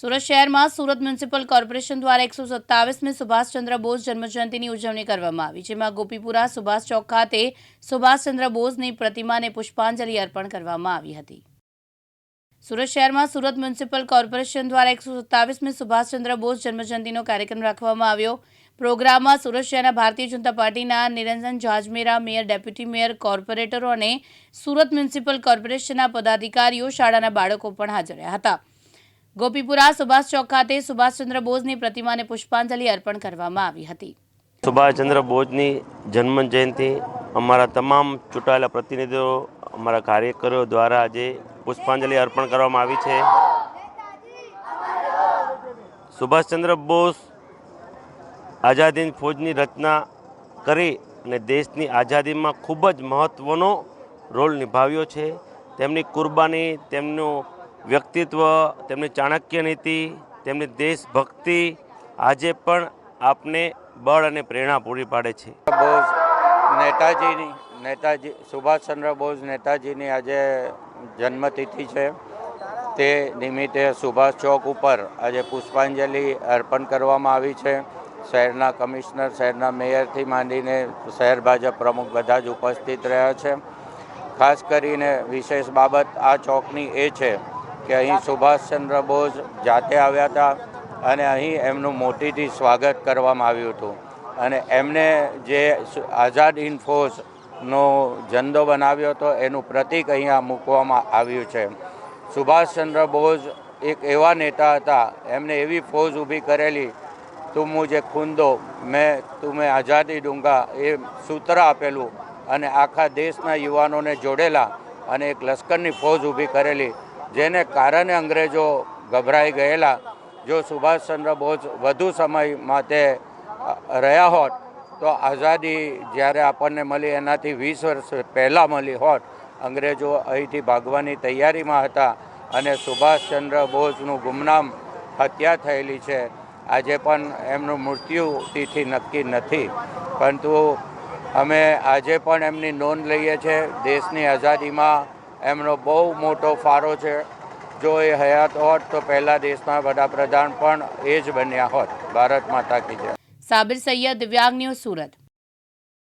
સુરત શહેરમાં Surat municipal corporation દ્વારા એકસો સત્તાવીસમી સુભાષચંદ્ર બોઝ જન્મજયંતિની ઉજવણી કરવામાં આવી, જેમાં ગોપીપુરા સુભાષ ચોક ખાતે સુભાષચંદ્ર બોઝની પ્રતિમાને પુષ્પાંજલિ અર્પણ કરવામાં આવી હતી. સુરત શહેરમાં સુરત મ્યુનિસિપલ કોર્પોરેશન દ્વારા એકસો સત્તાવીસમી સુભાષચંદ્ર બોઝ જન્મજયંતિનો કાર્યક્રમ રાખવામાં આવ્યો. પ્રોગ્રામમાં સુરત શહેરના ભારતીય જનતા પાર્ટીના Niranjan Jajmera, mayor, deputy mayor, કોર્પોરેટરો અને સુરત મ્યુનિસિપલ કોર્પોરેશનના પદાધિકારીઓ, શાળાના બાળકો પણ હાજર રહ્યા હતા. ગોપીપુરા સુભાષ ચોક ખાતે સુભાષચંદ્ર બોઝની પ્રતિમાને પુષ્પાંજલિ અર્પણ કરવામાં આવી હતી. સુભાષચંદ્ર બોઝની જન્મ જયંતિ અમારા તમામ ચૂંટાયેલા પ્રતિનિધિઓ, અમારા કાર્યકરો દ્વારા આજે પુષ્પાંજલિ અર્પણ કરવામાં આવી છે. સુભાષચંદ્ર બોઝ આઝાદી ફૌજની રચના કરી અને દેશની આઝાદીમાં ખૂબ જ મહત્ત્વનો રોલ નિભાવ્યો છે. તેમની કુરબાની, તેમનું વ્યક્તિત્વ, તેમની ચાણક્ય નીતિ, તેમની દેશભક્તિ આજે પણ આપને બળ અને પ્રેરણા પૂરી પાડે છે. બોઝ નેતાજીની, નેતાજી સુભાષચંદ્ર બોઝ નેતાજીની આજે જન્મતિથિ છે. તે નિમિત્તે સુભાષ ચોક ઉપર આજે પુષ્પાંજલિ અર્પણ કરવામાં આવી છે. શહેરના કમિશનર, શહેરના મેયરથી માંડીને શહેર ભાજપ પ્રમુખ બધા જ ઉપસ્થિત રહ્યા છે. ખાસ કરીને વિશેષ બાબત આ ચોકની એ છે કે અહીં સુભાષચંદ્ર બોઝ જાતે આવ્યા હતા અને અહીં એમનું મોટીથી સ્વાગત કરવામાં આવ્યું હતું. અને એમને જે આઝાદ ઇન ફોર્સનો ઝંડો બનાવ્યો હતો, એનું પ્રતીક અહીંયા મૂકવામાં આવ્યું છે. સુભાષચંદ્ર બોઝ એક એવા નેતા હતા, એમને એવી ફોજ ઊભી કરેલી, તું મું જે દો મેં તુમે આઝાદી ડુંગા, એ સૂત્ર આપેલું. અને આખા દેશના યુવાનોને જોડેલા અને એક લશ્કરની ફોજ ઊભી કરેલી. જેને કારણે અંગ્રેજો ગભરાઈ ગયેલા. જો સુભાષચંદ્ર બોઝ વધુ સમય માટે રહ્યા હોત, તો આઝાદી જ્યારે આપણને મળી, એનાથી વીસ વર્ષ પહેલાં મળી હોત, અંગ્રેજો અહીંથી ભાગવાની તૈયારીમાં હતા અને સુભાષચંદ્ર બોઝનું ગુમનામ હત્યા થયેલી છે. આજે પણ એમનું મૃત્યુ તિથિ નક્કી નથી. પરંતુ અમે આજે પણ એમની નોંધ લઈએ છીએ, દેશની આઝાદીમાં એમનો બહુ મોટો ફાળો છે. જો એ હયાત હોત તો પહેલા દેશના વડાપ્રધાન પણ એ જ બન્યા હોત. ભારત માતા કી જય. સાબિર સૈયદ દિવ્યાંગ ન્યૂઝ સુરત.